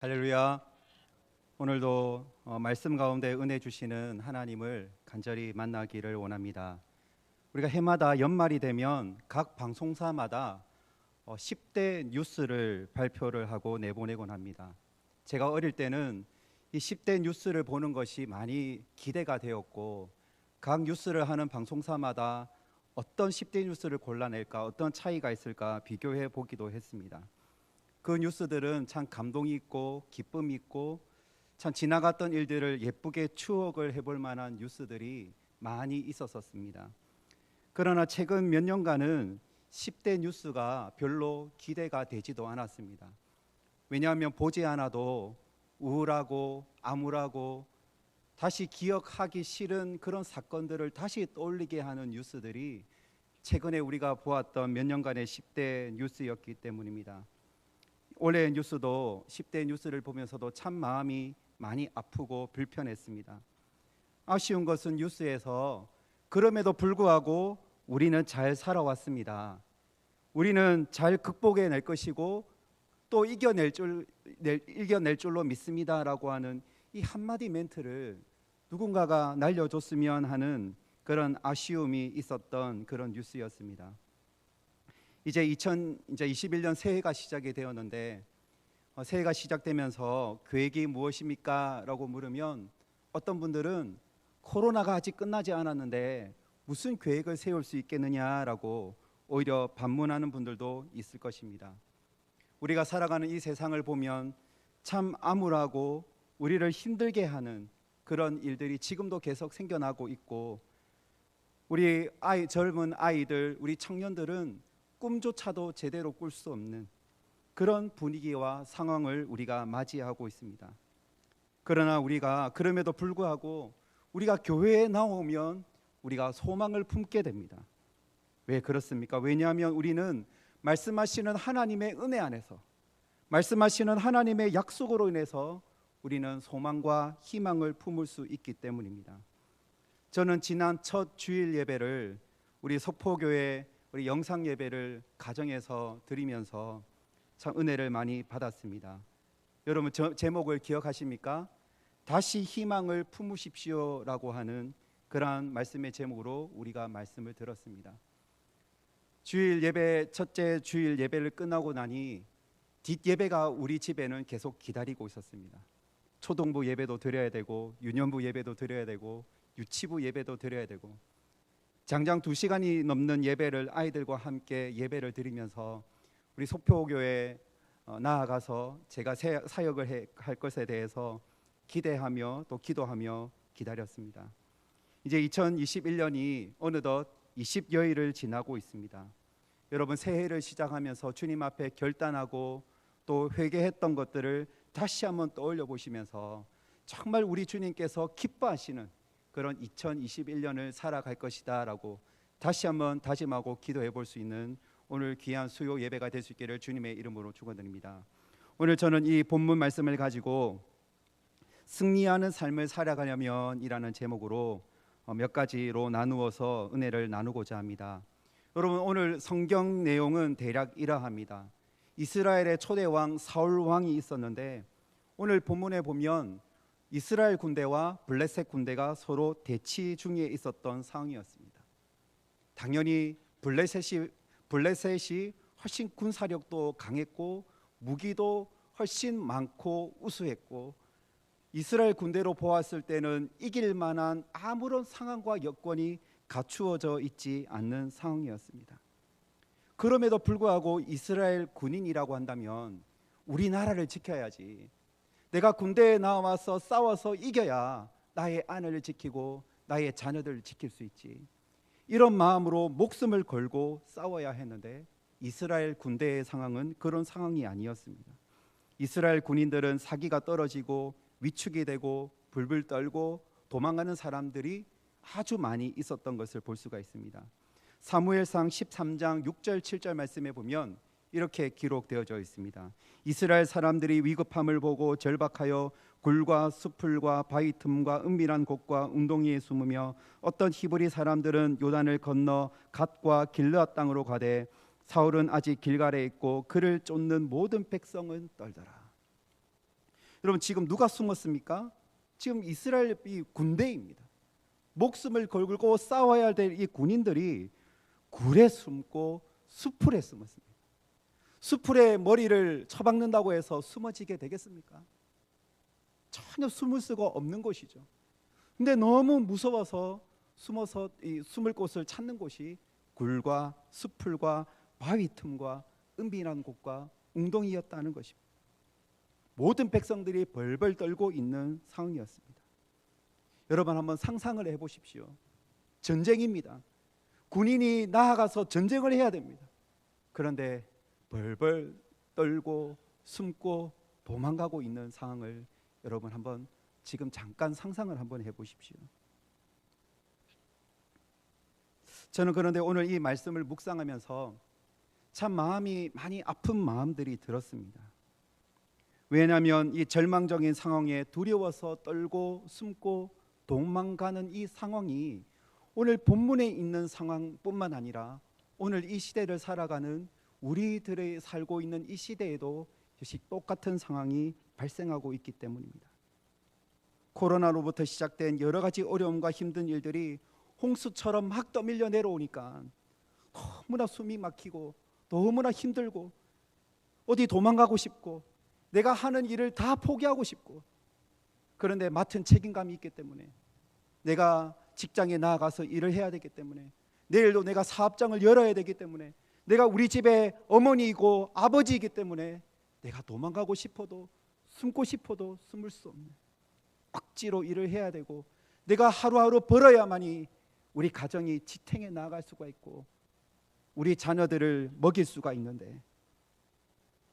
할렐루야. 오늘도 어, 말씀 가운데 은혜 주시는 하나님을 간절히 만나기를 원합니다. 우리가 해마다 연말이 되면 각 방송사마다 어, 10대 뉴스를 발표를 하고 내보내곤 합니다. 제가 어릴 때는 이 10대 뉴스를 보는 것이 많이 기대가 되었고 각 뉴스를 하는 방송사마다 어떤 10대 뉴스를 골라낼까 어떤 차이가 있을까 비교해 보기도 했습니다. 그 뉴스들은 참 감동이 있고 기쁨이 있고 참 지나갔던 일들을 예쁘게 추억을 해볼 만한 뉴스들이 많이 있었었습니다. 그러나 최근 몇 년간은 10대 뉴스가 별로 기대가 되지도 않았습니다. 왜냐하면 보지 않아도 우울하고 암울하고 다시 기억하기 싫은 그런 사건들을 다시 떠올리게 하는 뉴스들이 최근에 우리가 보았던 몇 년간의 10대 뉴스였기 때문입니다. 올해 뉴스도 10대 뉴스를 보면서도 참 마음이 많이 아프고 불편했습니다. 아쉬운 것은 뉴스에서 그럼에도 불구하고 우리는 잘 살아왔습니다. 우리는 잘 극복해낼 것이고 또 이겨낼 줄 낼- 이겨낼 줄로 믿습니다라고 하는 이 한마디 멘트를 누군가가 날려줬으면 하는 그런 아쉬움이 있었던 그런 뉴스였습니다. 이제 2021년 새해가 시작이 되었는데 어, 새해가 시작되면서 계획이 무엇입니까?라고 물으면 어떤 분들은 코로나가 아직 끝나지 않았는데 무슨 계획을 세울 수 있겠느냐라고 오히려 반문하는 분들도 있을 것입니다. 우리가 살아가는 이 세상을 보면 참 암울하고 우리를 힘들게 하는 그런 일들이 지금도 계속 생겨나고 있고 우리 아이 젊은 아이들 우리 청년들은 꿈조차도 제대로 꿀 수 없는 그런 분위기와 상황을 우리가 맞이하고 있습니다. 그러나 우리가 그럼에도 불구하고 우리가 교회에 나오면 우리가 소망을 품게 됩니다. 왜 그렇습니까? 왜냐하면 우리는 말씀하시는 하나님의 은혜 안에서 말씀하시는 하나님의 약속으로 인해서 우리는 소망과 희망을 품을 수 있기 때문입니다. 저는 지난 첫 주일 예배를 우리 석포교회 우리 영상 예배를 가정에서 드리면서 참 은혜를 많이 받았습니다. 여러분 저 제목을 기억하십니까? 다시 희망을 품으십시오라고 하는 그러한 말씀의 제목으로 우리가 말씀을 들었습니다. 주일 예배 첫째 주일 예배를 끝나고 나니 뒷 예배가 우리 집에는 계속 기다리고 있었습니다. 초동부 예배도 드려야 되고 유년부 예배도 드려야 되고 유치부 예배도 드려야 되고 장장 두 시간이 넘는 예배를 아이들과 함께 예배를 드리면서 우리 소표교회 어, 나아가서 제가 세- 사역을 해- 할 것에 대해서 기대하며 또 기도하며 기다렸습니다. 이제 2021년이 어느덧 20여일을 지나고 있습니다. 여러분 새해를 시작하면서 주님 앞에 결단하고 또 회개했던 것들을 다시 한번 떠올려 보시면서 정말 우리 주님께서 기뻐하시는 그런 2021년을 살아갈 것이다라고 다시 한번 다짐하고 기도해 볼 수 있는 오늘 귀한 수요 예배가 될 수 있기를 주님의 이름으로 축원드립니다. 오늘 저는 이 본문 말씀을 가지고 승리하는 삶을 살아가려면이라는 제목으로 어, 몇 가지로 나누어서 은혜를 나누고자 합니다. 여러분 오늘 성경 내용은 대략 이러합니다. 이스라엘의 초대 왕 사울 왕이 있었는데 오늘 본문에 보면 이스라엘 군대와 블레셋 군대가 서로 대치 중에 있었던 상황이었습니다. 당연히 블레셋이 블레셋이 훨씬 군사력도 강했고 무기도 훨씬 많고 우수했고 이스라엘 군대로 보았을 때는 이길 만한 아무런 상황과 여건이 갖추어져 있지 않는 상황이었습니다. 그럼에도 불구하고 이스라엘 군인이라고 한다면 우리나라를 지켜야지. 내가 군대에 나와서 싸워서 이겨야 나의 아내를 지키고 나의 자녀들을 지킬 수 있지. 이런 마음으로 목숨을 걸고 싸워야 했는데 이스라엘 군대의 상황은 그런 상황이 아니었습니다. 이스라엘 군인들은 사기가 떨어지고 위축이 되고 불불 떨고 도망가는 사람들이 아주 많이 있었던 것을 볼 수가 있습니다. 사무엘상 13장 6절 7절 말씀에 보면 이렇게 기록되어져 있습니다. 이스라엘 사람들이 위급함을 보고 절박하여 굴과 수풀과 바위 틈과 은밀한 곳과 웅덩이에 숨으며 어떤 히브리 사람들은 요단을 건너 갓과 길르앗 땅으로 가되 사울은 아직 길갈에 있고 그를 쫓는 모든 백성은 떨더라. 여러분 지금 누가 숨었습니까? 지금 이스라엘 이 군대입니다. 목숨을 걸고 싸워야 될 이 군인들이 굴에 숨고 수풀에 숨었습니다. 수풀에 머리를 처박는다고 해서 숨어지게 되겠습니까? 전혀 숨을 수가 없는 곳이죠. 근데 너무 무서워서 숨어서 이 숨을 곳을 찾는 곳이 굴과 수풀과 바위 틈과 은밀한 곳과 웅덩이였다는 것입니다. 모든 백성들이 벌벌 떨고 있는 상황이었습니다. 여러분 한번 상상을 해 보십시오. 전쟁입니다. 군인이 나아가서 전쟁을 해야 됩니다. 그런데 벌벌 떨고 숨고 도망가고 있는 상황을 여러분 한번 지금 잠깐 상상을 한번 해 보십시오. 저는 그런데 오늘 이 말씀을 묵상하면서 참 마음이 많이 아픈 마음들이 들었습니다. 왜냐하면 이 절망적인 상황에 두려워서 떨고 숨고 도망가는 이 상황이 오늘 본문에 있는 상황뿐만 아니라 오늘 이 시대를 살아가는 우리들의 살고 있는 이 시대에도 역시 똑같은 상황이 발생하고 있기 때문입니다. 코로나로부터 시작된 여러 가지 어려움과 힘든 일들이 홍수처럼 막 떠밀려 내려오니까 너무나 숨이 막히고 너무나 힘들고 어디 도망가고 싶고 내가 하는 일을 다 포기하고 싶고 그런데 맡은 책임감이 있기 때문에 내가 직장에 나아가서 일을 해야 되기 때문에 내일도 내가 사업장을 열어야 되기 때문에 내가 우리 집에 어머니이고 아버지이기 때문에 내가 도망가고 싶어도 숨고 싶어도 숨을 수 없는 억지로 일을 해야 되고 내가 하루하루 벌어야만이 우리 가정이 지탱해 나아갈 수가 있고 우리 자녀들을 먹일 수가 있는데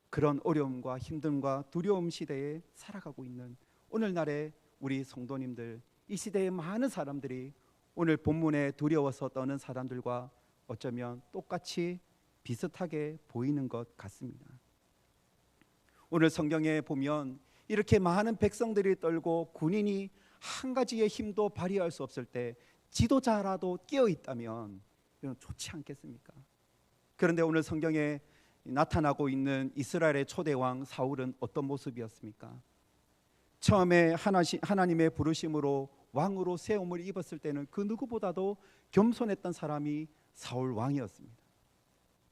그런 어려움과 힘듦과 두려움 시대에 살아가고 있는 오늘날의 우리 성도님들 이 시대의 많은 사람들이 오늘 본문에 두려워서 떠는 사람들과 어쩌면 똑같이 비슷하게 보이는 것 같습니다. 오늘 성경에 보면 이렇게 많은 백성들이 떨고 군인이 한 가지의 힘도 발휘할 수 없을 때 지도자라도 끼어 있다면 이건 좋지 않겠습니까? 그런데 오늘 성경에 나타나고 있는 이스라엘의 초대 왕 사울은 어떤 모습이었습니까? 처음에 하나님의 부르심으로 왕으로 세움을 입었을 때는 그 누구보다도 겸손했던 사람이 사울 왕이었습니다.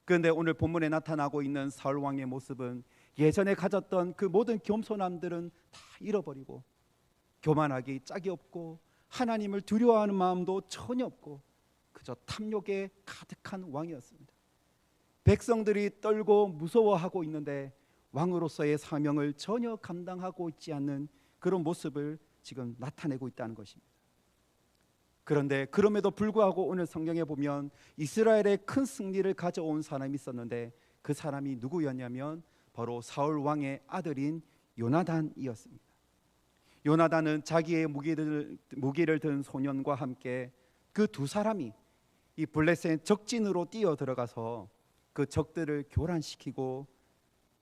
그런데 오늘 본문에 나타나고 있는 사울 왕의 모습은 예전에 가졌던 그 모든 겸손함들은 다 잃어버리고 교만하기 짝이 없고 하나님을 두려워하는 마음도 전혀 없고 그저 탐욕에 가득한 왕이었습니다. 백성들이 떨고 무서워하고 있는데 왕으로서의 사명을 전혀 감당하고 있지 않는 그런 모습을 지금 나타내고 있다는 것입니다. 그런데 그럼에도 불구하고 오늘 성경에 보면 이스라엘의 큰 승리를 가져온 사람이 있었는데 그 사람이 누구였냐면 바로 사울 왕의 아들인 요나단이었습니다. 요나단은 자기의 무기를 무기를 든 소년과 함께 그 두 사람이 이 블레셋 적진으로 뛰어 들어가서 그 적들을 교란시키고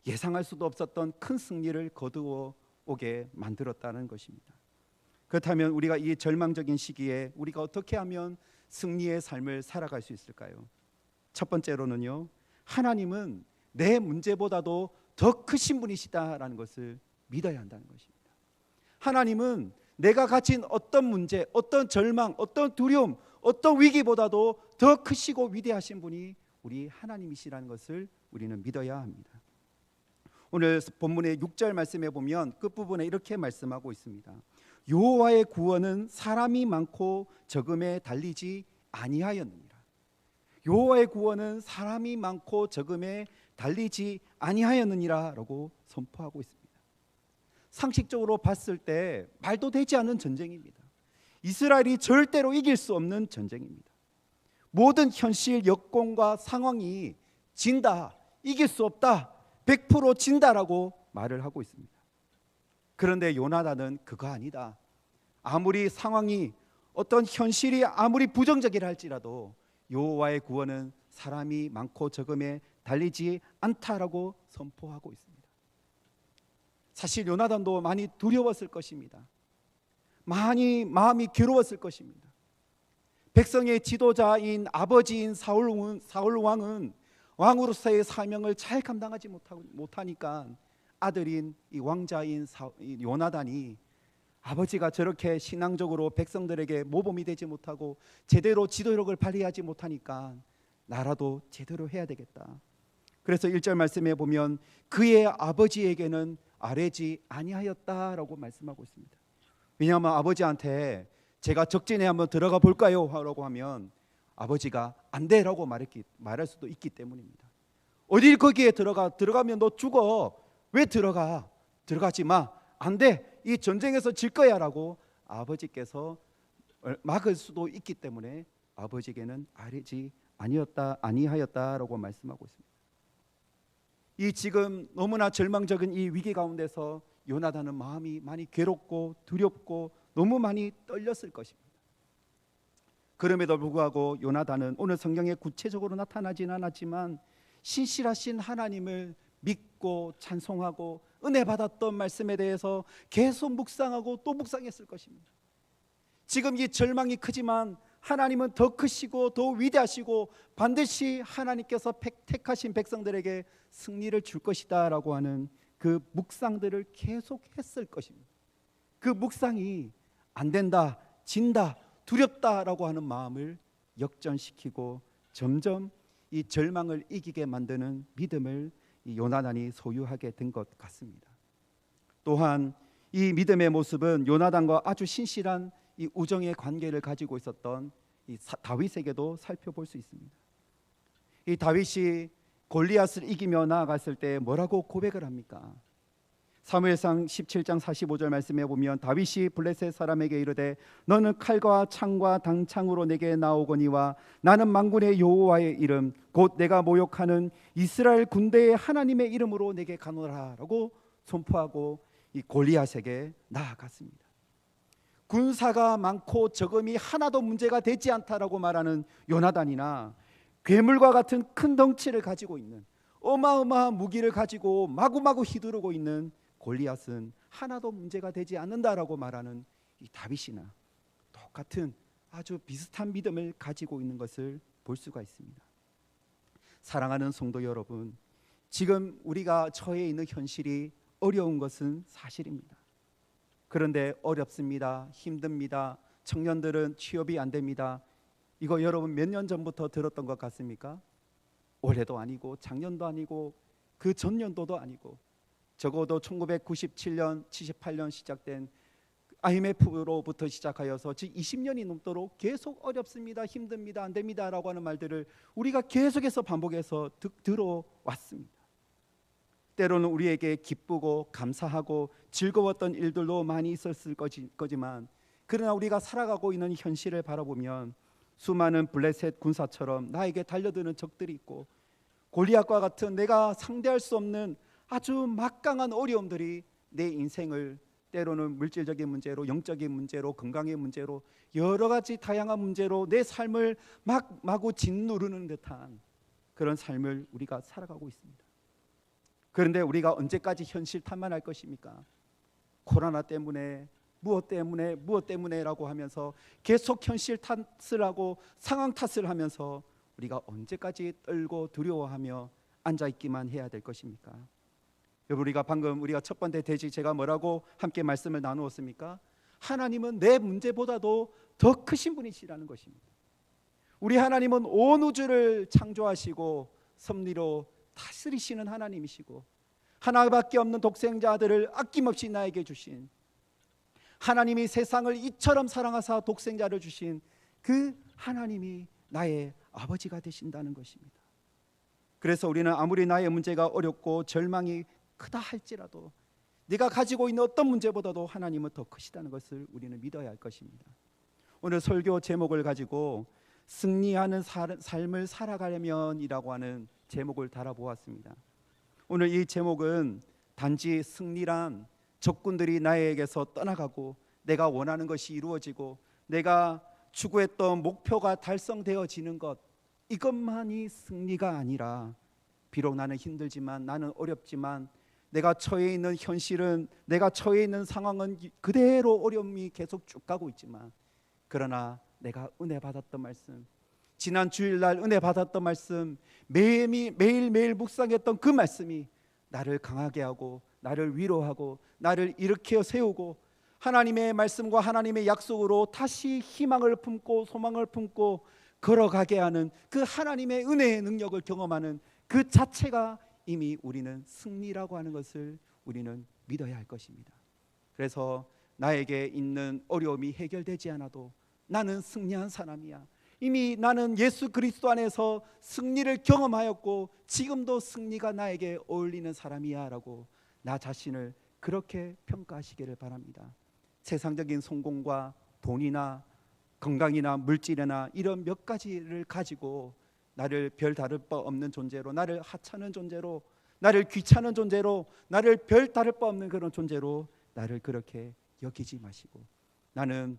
예상할 수도 없었던 큰 승리를 거두어 오게 만들었다는 것입니다. 그렇다면 우리가 이 절망적인 시기에 우리가 어떻게 하면 승리의 삶을 살아갈 수 있을까요? 첫 번째로는요. 하나님은 내 문제보다도 더 크신 분이시다라는 것을 믿어야 한다는 것입니다. 하나님은 내가 가진 어떤 문제, 어떤 절망, 어떤 두려움, 어떤 위기보다도 더 크시고 위대하신 분이 우리 하나님이시라는 것을 우리는 믿어야 합니다. 오늘 본문의 6절 말씀에 보면 끝부분에 이렇게 말씀하고 있습니다. 여호와의 구원은 사람이 많고 적음에 달리지 아니하였느니라. 여호와의 구원은 사람이 많고 적음에 달리지 아니하였느니라라고 선포하고 있습니다. 상식적으로 봤을 때 말도 되지 않는 전쟁입니다. 이스라엘이 절대로 이길 수 없는 전쟁입니다. 모든 현실 여건과 상황이 진다, 이길 수 없다, 100% 진다라고 말을 하고 있습니다. 그런데 요나단은 그거 아니다. 아무리 상황이 어떤 현실이 아무리 부정적이라 할지라도 여호와의 구원은 사람이 많고 적음에 달리지 않다라고 선포하고 있습니다. 사실 요나단도 많이 두려웠을 것입니다. 많이 마음이 괴로웠을 것입니다. 백성의 지도자인 아버지인 사울, 사울 왕은 왕으로서의 사명을 잘 감당하지 못하니까 아들인 이 왕자인 사- 이 요나단이 아버지가 저렇게 신앙적으로 백성들에게 모범이 되지 못하고 제대로 지도력을 발휘하지 못하니까 나라도 제대로 해야 되겠다. 그래서 1절 말씀에 보면 그의 아버지에게는 아뢰지 아니하였다라고 말씀하고 있습니다. 왜냐하면 아버지한테 제가 적진에 한번 들어가 볼까요? 라고 하면 아버지가 안 돼라고 말했기, 말할 수도 있기 때문입니다. 어딜 거기에 들어가 들어가면 너 죽어. 왜 들어가? 들어가지 마. 안 돼. 이 전쟁에서 질 거야라고 아버지께서 막을 수도 있기 때문에 아버지에게는 아뢰지 아니었다 아니하였다라고 말씀하고 있습니다. 이 지금 너무나 절망적인 이 위기 가운데서 요나단은 마음이 많이 괴롭고 두렵고 너무 많이 떨렸을 것입니다. 그럼에도 불구하고 요나단은 오늘 성경에 구체적으로 나타나진 않았지만 신실하신 하나님을 믿고 찬송하고 은혜 받았던 말씀에 대해서 계속 묵상하고 또 묵상했을 것입니다. 지금 이 절망이 크지만 하나님은 더 크시고 더 위대하시고 반드시 하나님께서 택- 택하신 백성들에게 승리를 줄 것이다라고 하는 그 묵상들을 계속 했을 것입니다. 그 묵상이 안 된다, 진다, 두렵다라고 하는 마음을 역전시키고 점점 이 절망을 이기게 만드는 믿음을 이 요나단이 소유하게 된 것 같습니다. 또한 이 믿음의 모습은 요나단과 아주 신실한 이 우정의 관계를 가지고 있었던 이 사- 다윗에게도 살펴볼 수 있습니다. 이 다윗이 골리앗을 이기며 나아갔을 때 뭐라고 고백을 합니까? 사무엘상 17장 45절 말씀에 보면 다윗이 블레셋 사람에게 이르되 너는 칼과 창과 당창으로 내게 나오거니와 나는 만군의 여호와의 이름 곧 내가 모욕하는 이스라엘 군대의 하나님의 이름으로 내게 가노라라고 선포하고 이 골리앗에게 나아갔습니다. 군사가 많고 적음이 하나도 문제가 되지 않다라고 말하는 요나단이나 괴물과 같은 큰 덩치를 가지고 있는 어마어마한 무기를 가지고 마구마구 휘두르고 있는 골리앗은 하나도 문제가 되지 않는다라고 말하는 이 다윗이나 똑같은 아주 비슷한 믿음을 가지고 있는 것을 볼 수가 있습니다. 사랑하는 성도 여러분, 지금 우리가 처해 있는 현실이 어려운 것은 사실입니다. 그런데 어렵습니다. 힘듭니다. 청년들은 취업이 안 됩니다. 이거 여러분 몇 년 전부터 들었던 것 같습니까? 올해도 아니고 작년도 아니고 그 전년도도 아니고 적어도 1997년, 78년 시작된 IMF로부터 시작하여서 지금 20년이 넘도록 계속 어렵습니다, 힘듭니다, 안 됩니다라고 하는 말들을 우리가 계속해서 반복해서 듣, 들어왔습니다. 때로는 우리에게 기쁘고 감사하고 즐거웠던 일들도 많이 있었을 거지, 거지만 그러나 우리가 살아가고 있는 현실을 바라보면 수많은 블레셋 군사처럼 나에게 달려드는 적들이 있고 골리앗과 같은 내가 상대할 수 없는 아주 막강한 어려움들이 내 인생을 때로는 물질적인 문제로 영적인 문제로 건강의 문제로 여러 가지 다양한 문제로 내 삶을 막 마구 짓누르는 듯한 그런 삶을 우리가 살아가고 있습니다. 그런데 우리가 언제까지 현실 탓만 할 것입니까? 코로나 때문에 무엇 때문에 무엇 때문에라고 하면서 계속 현실 탓을 하고 상황 탓을 하면서 우리가 언제까지 떨고 두려워하며 앉아 있기만 해야 될 것입니까? 여러분 우리가 방금 우리가 첫 번째 대지 제가 뭐라고 함께 말씀을 나누었습니까? 하나님은 내 문제보다도 더 크신 분이시라는 것입니다. 우리 하나님은 온 우주를 창조하시고 섭리로 다스리시는 하나님이시고 하나밖에 없는 독생자들을 아낌없이 나에게 주신 하나님이 세상을 이처럼 사랑하사 독생자를 주신 그 하나님이 나의 아버지가 되신다는 것입니다. 그래서 우리는 아무리 나의 문제가 어렵고 절망이 크다 할지라도 네가 가지고 있는 어떤 문제보다도 하나님은 더 크시다는 것을 우리는 믿어야 할 것입니다. 오늘 설교 제목을 가지고 승리하는 살- 삶을 살아가려면이라고 하는 제목을 달아보았습니다. 오늘 이 제목은 단지 승리란 적군들이 나에게서 떠나가고 내가 원하는 것이 이루어지고 내가 추구했던 목표가 달성되어지는 것 이것만이 승리가 아니라 비록 나는 힘들지만 나는 어렵지만 내가 처해 있는 현실은 내가 처해 있는 상황은 그대로 어려움이 계속 쭉 가고 있지만 그러나 내가 은혜 받았던 말씀 지난 주일날 은혜 받았던 말씀 매일 매일 매일 묵상했던 그 말씀이 나를 강하게 하고 나를 위로하고 나를 일으켜 세우고 하나님의 말씀과 하나님의 약속으로 다시 희망을 품고 소망을 품고 걸어가게 하는 그 하나님의 은혜의 능력을 경험하는 그 자체가 이미 우리는 승리라고 하는 것을 우리는 믿어야 할 것입니다. 그래서 나에게 있는 어려움이 해결되지 않아도 나는 승리한 사람이야. 이미 나는 예수 그리스도 안에서 승리를 경험하였고 지금도 승리가 나에게 어울리는 사람이야라고 나 자신을 그렇게 평가하시기를 바랍니다. 세상적인 성공과 돈이나 건강이나 물질이나 이런 몇 가지를 가지고 나를 별 다를 바 없는 존재로 나를 하찮은 존재로 나를 귀찮은 존재로 나를 별 다를 바 없는 그런 존재로 나를 그렇게 여기지 마시고 나는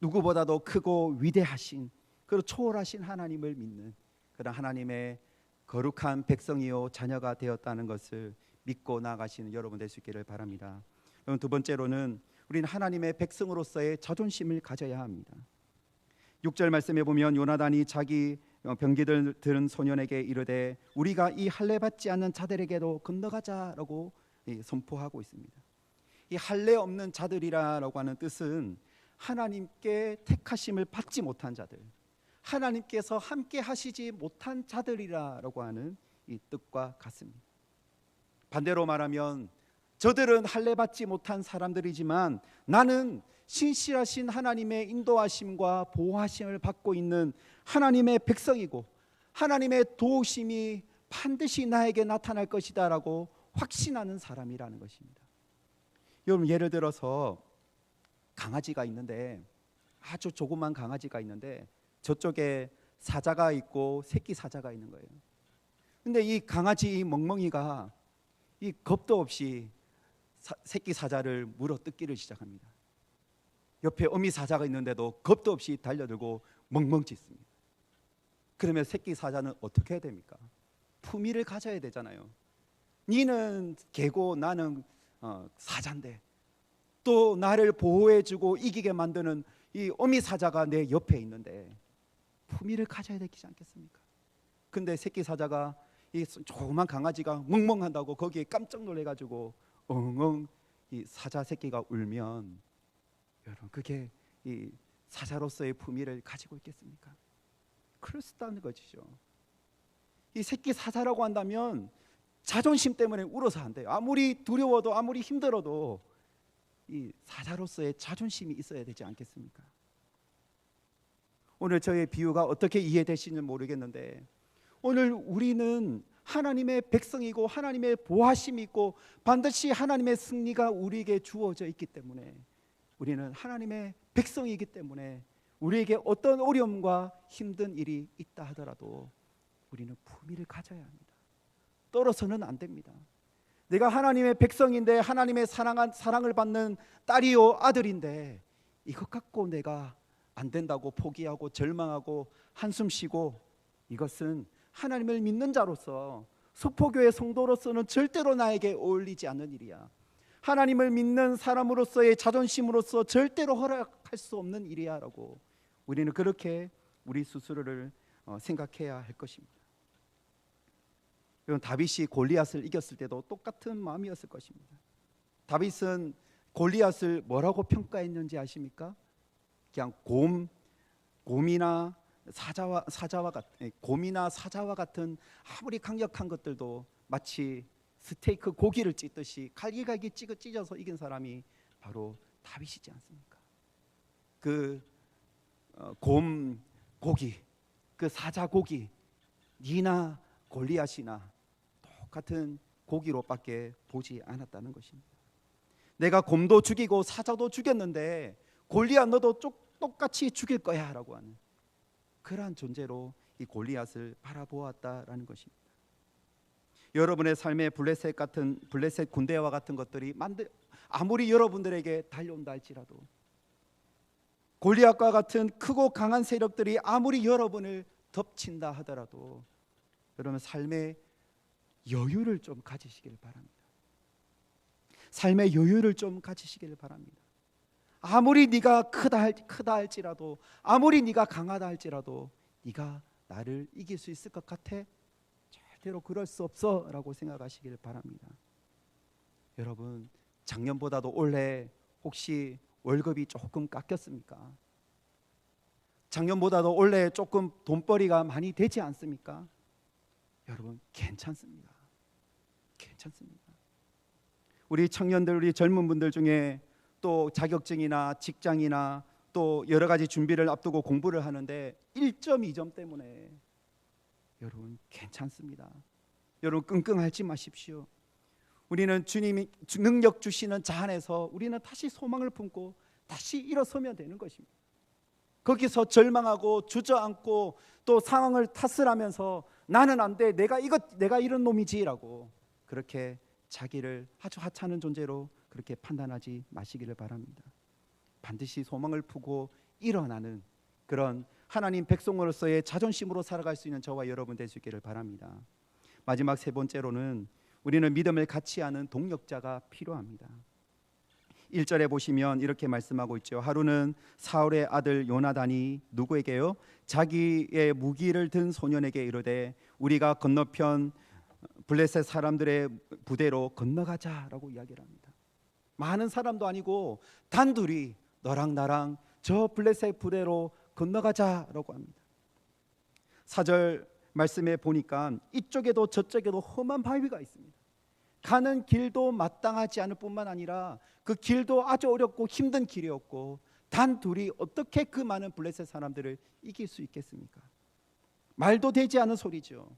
누구보다도 크고 위대하신 그리고 초월하신 하나님을 믿는 그런 하나님의 거룩한 백성이요 자녀가 되었다는 것을 믿고 나아가시는 여러분 될 수 있기를 바랍니다. 그럼 두 번째로는 우리는 하나님의 백성으로서의 자존심을 가져야 합니다. 6절 말씀에 보면 요나단이 자기 병기들 들은 소년에게 이르되 우리가 이 할례 받지 않는 자들에게도 건너가자라고 선포하고 있습니다. 이 할례 없는 자들이라고 하는 뜻은 하나님께 택하심을 받지 못한 자들, 하나님께서 함께 하시지 못한 자들이라고 하는 이 뜻과 같습니다. 반대로 말하면 저들은 할례 받지 못한 사람들이지만 나는 신실하신 하나님의 인도하심과 보호하심을 받고 있는 하나님의 백성이고 하나님의 도우심이 반드시 나에게 나타날 것이다라고 확신하는 사람이라는 것입니다. 여러분 예를 들어서 강아지가 있는데 아주 조그만 강아지가 있는데 저쪽에 사자가 있고 새끼 사자가 있는 거예요. 근데 이 강아지 이 멍멍이가 이 겁도 없이 사, 새끼 사자를 물어 뜯기를 시작합니다. 옆에 어미 사자가 있는데도 겁도 없이 달려들고 멍멍 짖습니다. 그러면 새끼 사자는 어떻게 해야 됩니까? 품위를 가져야 되잖아요. 니는 개고 나는 어, 사자인데 또 나를 보호해주고 이기게 만드는 이 어미 사자가 내 옆에 있는데 품위를 가져야 되지 않겠습니까? 근데 새끼 사자가 이 조그만 강아지가 멍멍한다고 거기에 깜짝 놀래가지고 엉엉 이 사자 새끼가 울면 여러분 그게 이 사자로서의 품위를 가지고 있겠습니까? 그럴 수 없다는 것이죠. 이 새끼 사자라고 한다면 자존심 때문에 울어서 안 돼요. 아무리 두려워도 아무리 힘들어도 이 사자로서의 자존심이 있어야 되지 않겠습니까? 오늘 저의 비유가 어떻게 이해되시는지 모르겠는데 오늘 우리는 하나님의 백성이고 하나님의 보하심이 있고 반드시 하나님의 승리가 우리에게 주어져 있기 때문에 우리는 하나님의 백성이기 때문에 우리에게 어떤 어려움과 힘든 일이 있다 하더라도 우리는 품위를 가져야 합니다. 떨어서는 안 됩니다. 내가 하나님의 백성인데 하나님의 사랑한 사랑을 받는 딸이요 아들인데 이것 갖고 내가 안 된다고 포기하고 절망하고 한숨 쉬고 이것은 하나님을 믿는 자로서 수포교회 성도로서는 절대로 나에게 어울리지 않는 일이야. 하나님을 믿는 사람으로서의 자존심으로서 절대로 허락할 수 없는 일이야라고 우리는 그렇게 우리 스스로를 어, 생각해야 할 것입니다. 다윗이 골리앗을 이겼을 때도 똑같은 마음이었을 것입니다. 다윗은 골리앗을 뭐라고 평가했는지 아십니까? 그냥 곰, 곰이나 사자와 사자와 같 예, 곰이나 사자와 같은 아무리 강력한 것들도 마치 스테이크 고기를 찢듯이 갈기갈기 찢어 찢어서 이긴 사람이 바로 다윗이지 않습니까? 그곰 어, 고기, 그 사자 고기, 니나 골리앗이나 똑같은 고기로밖에 보지 않았다는 것입니다. 내가 곰도 죽이고 사자도 죽였는데 골리앗 너도 똑같이 죽일 거야라고 하는 그러한 존재로 이 골리앗을 바라보았다라는 것입니다. 여러분의 삶의 블레셋 같은 블레셋 군대와 같은 것들이 만들 아무리 여러분들에게 달려온다 할지라도 골리앗과 같은 크고 강한 세력들이 아무리 여러분을 덮친다 하더라도 여러분 삶의 여유를 좀 가지시길 바랍니다. 삶의 여유를 좀 가지시길 바랍니다. 아무리 네가 크다 할, 크다 할지라도 아무리 네가 강하다 할지라도 네가 나를 이길 수 있을 것 같아? 절대로 그럴 수 없어라고 생각하시길 바랍니다. 여러분 작년보다도 올해 혹시 월급이 조금 깎였습니까? 작년보다도 올해 조금 돈벌이가 많이 되지 않습니까? 여러분 괜찮습니다. 괜찮습니다. 우리 청년들, 우리 젊은 분들 중에 또 자격증이나 직장이나 또 여러 가지 준비를 앞두고 공부를 하는데 1.2점 때문에 여러분 괜찮습니다. 여러분 끙끙 앓지 마십시오. 우리는 주님이 주- 능력 주시는 자 안에서 우리는 다시 소망을 품고 다시 일어서면 되는 것입니다. 거기서 절망하고 주저앉고 또 상황을 탓을 하면서 나는 안 돼. 내가 이것 내가 이런 놈이지라고 그렇게 자기를 아주 하찮은 존재로 그렇게 판단하지 마시기를 바랍니다. 반드시 소망을 품고 일어나는 그런 하나님 백성으로서의 자존심으로 살아갈 수 있는 저와 여러분 될 수 있기를 바랍니다. 마지막 세 번째로는 우리는 믿음을 같이 하는 동력자가 필요합니다. 1절에 보시면 이렇게 말씀하고 있죠. 하루는 사울의 아들 요나단이 누구에게요? 자기의 무기를 든 소년에게 이르되 우리가 건너편 블레셋 사람들의 부대로 건너가자라고 이야기를 합니다. 많은 사람도 아니고 단둘이 너랑 나랑 저 블레셋 부대로 건너가자라고 합니다. 사절 말씀에 보니까 이쪽에도 저쪽에도 험한 바위가 있습니다. 가는 길도 마땅하지 않을 뿐만 아니라 그 길도 아주 어렵고 힘든 길이었고 단 둘이 어떻게 그 많은 블레셋 사람들을 이길 수 있겠습니까? 말도 되지 않은 소리죠.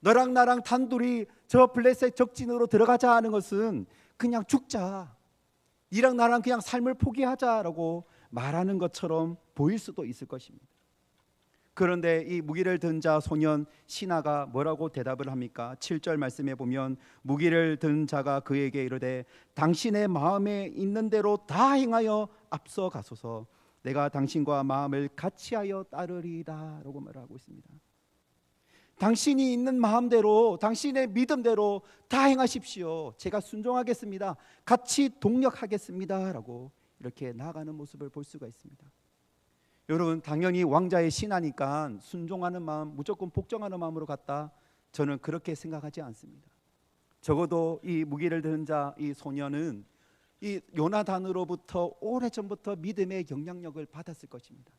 너랑 나랑 단둘이 저 블레셋 적진으로 들어가자 하는 것은 그냥 죽자. 니랑 나랑 그냥 삶을 포기하자라고 말하는 것처럼 보일 수도 있을 것입니다. 그런데 이 무기를 든 자 소년 신하가 뭐라고 대답을 합니까? 7절 말씀에 보면 무기를 든 자가 그에게 이르되 당신의 마음에 있는 대로 다 행하여 앞서 가소서 내가 당신과 마음을 같이하여 따르리다라고 말하고 있습니다. 당신이 있는 마음대로 당신의 믿음대로 다 행하십시오. 제가 순종하겠습니다. 같이 동력하겠습니다라고 이렇게 나아가는 모습을 볼 수가 있습니다. 여러분 당연히 왕자의 신하니까 순종하는 마음 무조건 복종하는 마음으로 갔다 저는 그렇게 생각하지 않습니다. 적어도 이 무기를 드는 자 이 소년은 이 요나단으로부터 오래 전부터 믿음의 영향력을 받았을 것입니다.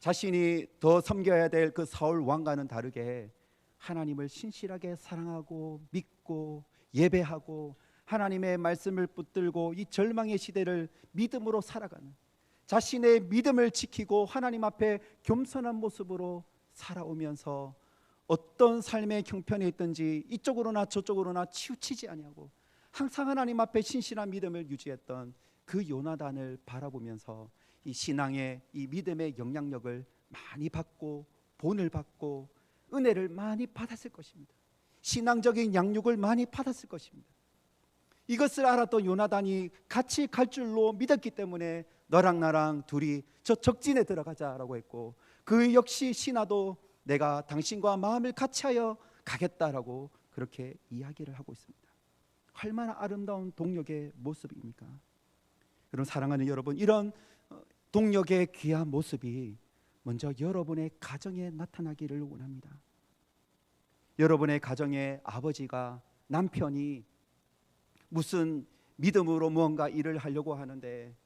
자신이 더 섬겨야 될 그 사울 왕과는 다르게 하나님을 신실하게 사랑하고 믿고 예배하고 하나님의 말씀을 붙들고 이 절망의 시대를 믿음으로 살아가는 자신의 믿음을 지키고 하나님 앞에 겸손한 모습으로 살아오면서 어떤 삶의 형편에 있든지 이쪽으로나 저쪽으로나 치우치지 아니하고 항상 하나님 앞에 신실한 믿음을 유지했던 그 요나단을 바라보면서 이 신앙의 이 믿음의 영향력을 많이 받고 본을 받고 은혜를 많이 받았을 것입니다. 신앙적인 양육을 많이 받았을 것입니다. 이것을 알았던 요나단이 같이 갈 줄로 믿었기 때문에 너랑 나랑 둘이 저 적진에 들어가자라고 했고 그 역시 신하도 내가 당신과 마음을 같이하여 가겠다라고 그렇게 이야기를 하고 있습니다. 얼마나 아름다운 동력의 모습입니까? 여러분 사랑하는 여러분 이런 어, 동력의 귀한 모습이 먼저 여러분의 가정에 나타나기를 원합니다. 여러분의 가정의 아버지가 남편이 무슨 믿음으로 무언가 일을 하려고 하는데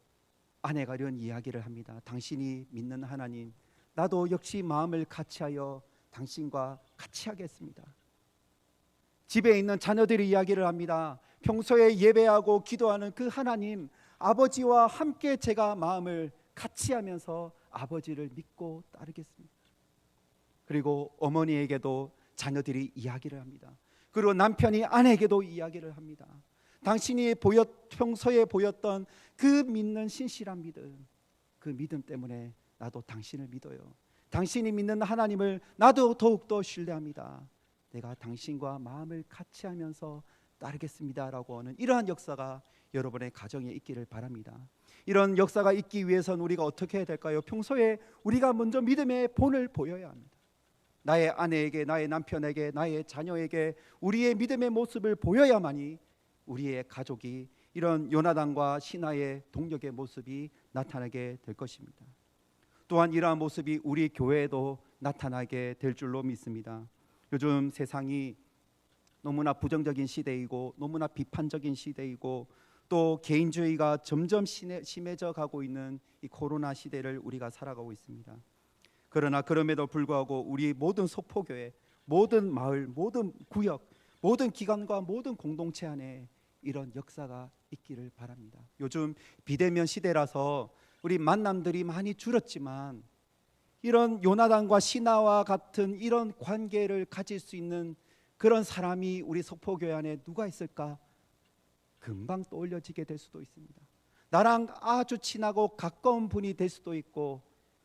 아내가 이런 이야기를 합니다. 당신이 믿는 하나님, 나도 역시 마음을 같이하여 당신과 같이 하겠습니다. 집에 있는 자녀들이 이야기를 합니다. 평소에 예배하고 기도하는 그 하나님, 아버지와 함께 제가 마음을 같이 하면서 아버지를 믿고 따르겠습니다. 그리고 어머니에게도 자녀들이 이야기를 합니다. 그리고 남편이 아내에게도 이야기를 합니다. 당신이 보였 평소에 보였던 그 믿는 신실한 믿음, 그 믿음 때문에 나도 당신을 믿어요. 당신이 믿는 하나님을 나도 더욱더 신뢰합니다. 내가 당신과 마음을 같이 하면서 따르겠습니다라고 하는 이러한 역사가 여러분의 가정에 있기를 바랍니다. 이런 역사가 있기 위해서는 우리가 어떻게 해야 될까요? 평소에 우리가 먼저 믿음의 본을 보여야 합니다. 나의 아내에게, 나의 남편에게, 나의 자녀에게 우리의 믿음의 모습을 보여야만이 우리의 가족이 이런 요나단과 신하의 동력의 모습이 나타나게 될 것입니다. 또한 이러한 모습이 우리 교회에도 나타나게 될 줄로 믿습니다. 요즘 세상이 너무나 부정적인 시대이고 너무나 비판적인 시대이고 또 개인주의가 점점 심해, 심해져 가고 있는 이 코로나 시대를 우리가 살아가고 있습니다. 그러나 그럼에도 불구하고 우리 모든 소포교회, 모든 마을, 모든 구역, 모든 기관과 모든 공동체 안에 이런 역사가 있기를 바랍니다. 요즘 비대면 시대라서 우리 만남들이 많이 줄었지만 이런 요나단과 신하와 같은 이런 관계를 가질 수 있는 그런 사람이 우리 석포교회 안에 누가 있을까? 금방 떠올려지게 될 수도 있습니다. 나랑 아주 친하고 가까운 분이 될 수도 있고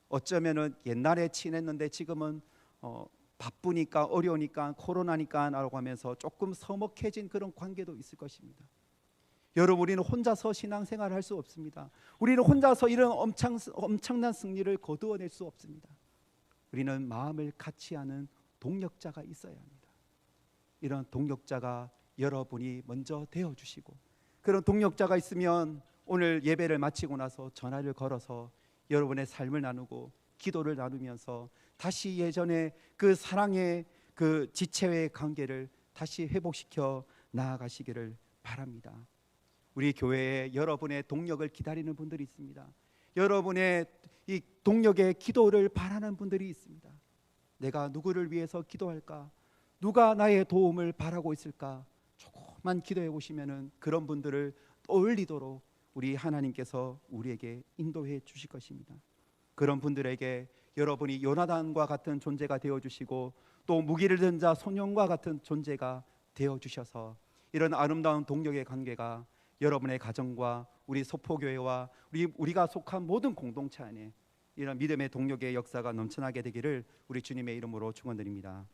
어쩌면은 옛날에 친했는데 지금은 어, 바쁘니까 어려우니까 코로나니까라고 하면서 조금 서먹해진 그런 관계도 있을 것입니다. 여러분 우리는 혼자서 신앙생활을 할 수 없습니다. 우리는 혼자서 이런 엄청, 엄청난 승리를 거두어낼 수 없습니다. 우리는 마음을 같이 하는 동력자가 있어야 합니다. 이런 동력자가 여러분이 먼저 되어 주시고 그런 동력자가 있으면 오늘 예배를 마치고 나서 전화를 걸어서 여러분의 삶을 나누고 기도를 나누면서 다시 예전에 그 사랑의 그 지체의 관계를 다시 회복시켜 나아가시기를 바랍니다. 우리 교회에 여러분의 동력을 기다리는 분들이 있습니다. 여러분의 이 동력의 기도를 바라는 분들이 있습니다. 내가 누구를 위해서 기도할까? 누가 나의 도움을 바라고 있을까? 조금만 기도해 보시면은 그런 분들을 떠올리도록 우리 하나님께서 우리에게 인도해 주실 것입니다. 그런 분들에게 여러분이 요나단과 같은 존재가 되어 주시고 또 무기를 든 자 소년과 같은 존재가 되어 주셔서 이런 아름다운 동력의 관계가 여러분의 가정과 우리 소포교회와 우리 우리가 속한 모든 공동체 안에 이런 믿음의 동력의 역사가 넘쳐나게 되기를 우리 주님의 이름으로 축원드립니다.